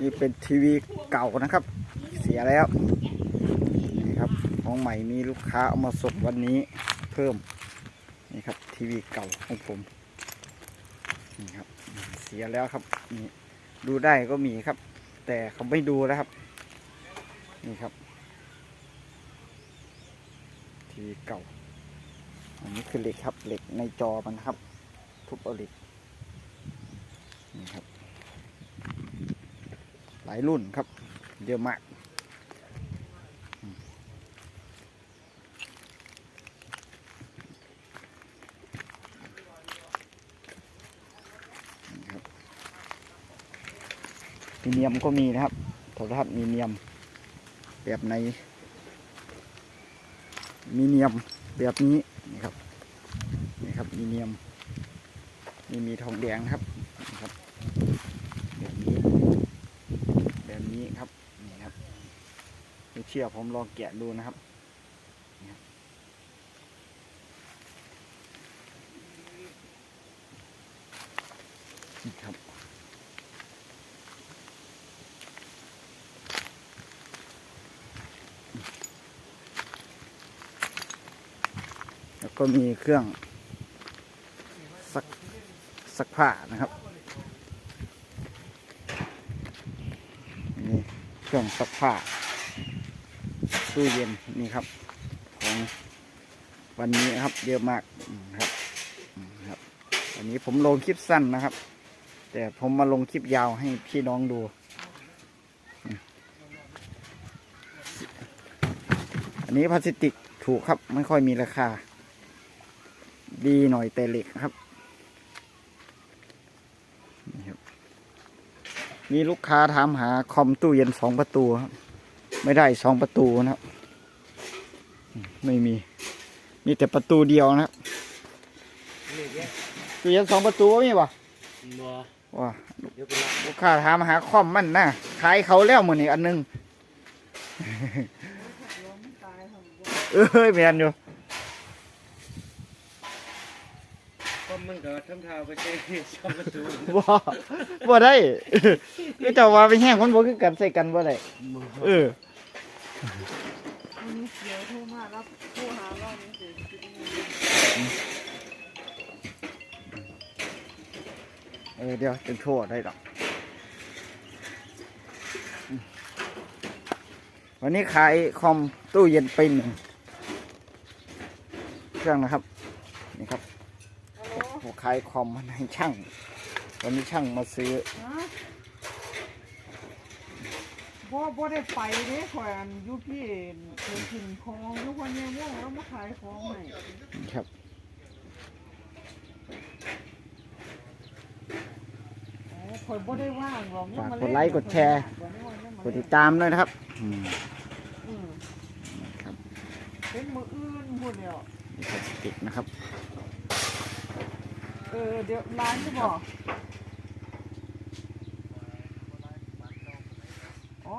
นี่เป็นทีวีเก่านะครับ เสียแล้วนี่ครับของใหม่มีลูกค้าเอามาส่งวันนี้เพิ่มนี่ครับทีวีเก่าของผมนี่ครับเสียแล้วครับนี่ดูได้ก็มีครับ แต่เขาไม่ดูแล้วครับนี่ครับทีวีเก่าอันนี้คือเหล็กครับเหล็กในจอมันครับ ทุบเอาเหล็กนี่ครับ หลายรุ่นครับ เยอะมากมีเนียมก็มีนะครับโทรทัศน์มีเนียม แบบใน มีเนียมแบบนี้นี่ครับนี่ครับมีเนียมนี่มีทองแดงนะครับนี่ครับแบบนี้ แบบนี้ครับนี่ครับไม่ เชื่อผมลองแกะดูนะครับนี่ครับ แล้วก็มีเครื่องซักซักผ้านะครับนี่เครื่องซักผ้า ตู้เย็นนี่ครับ ของวันนี้ครับเยอะมากครับครับวันนี้ผมลงคลิปสั้นนะครับ แต่ผมมาลงคลิปยาวให้พี่น้องดูอันนี้พลาสติกถูกครับไม่ค่อยมีราคา ดีหน่อยแต่เหล็กครับมีลูกค้าถามหาคอมตู้เย็นสองประตูครับ ไม่ได้สองประตูนะครับอืมไม่มี มีแต่ประตูเดียวนะครับนี่แกตู้เย็นสองประตูมีปะบ่ว้าเดี๋ยวไปรับลูกค้าถามหาคอมมันนะขายเขาแล้วมือนี่อันหนึง เอ้ยแมนอยู่ ก็มันก็ทำท่าไปเจ๊ชอบประตูบ่บ่ได้ก็จะว่าไปแห้งมันบ่คือกันใส่กันบ่ได้เออวันนี้เสียวโทรมารับโทรหาราเนี่ยสิเออเดี๋ยวเป็นโทษได้ดอกวันนี้ขายคอมตู้เย็นไปหนึ่งเครื่องนะครับ นี่ครับ ฮัลโหลผมขายคอมมาให้ช่าง วันนี้ช่างมาซื้อฮะบ่บ่ได้ไปเด้ข่อยอันอยู่พี่เคยกินของอยู่คนเนี่ยม่วงแล้วมาขายของให้นี่ครับอ๋อข่อยบ่ได้ว่างหรอกฝากกดไลค์กดแชร์กดติดตามด้วยนะครับอืมอืมครับเป็นมืออื่นพูดเดียวมีพลาสติกนะครับเออเดี๋ยวร้านจะบอกอ๋อ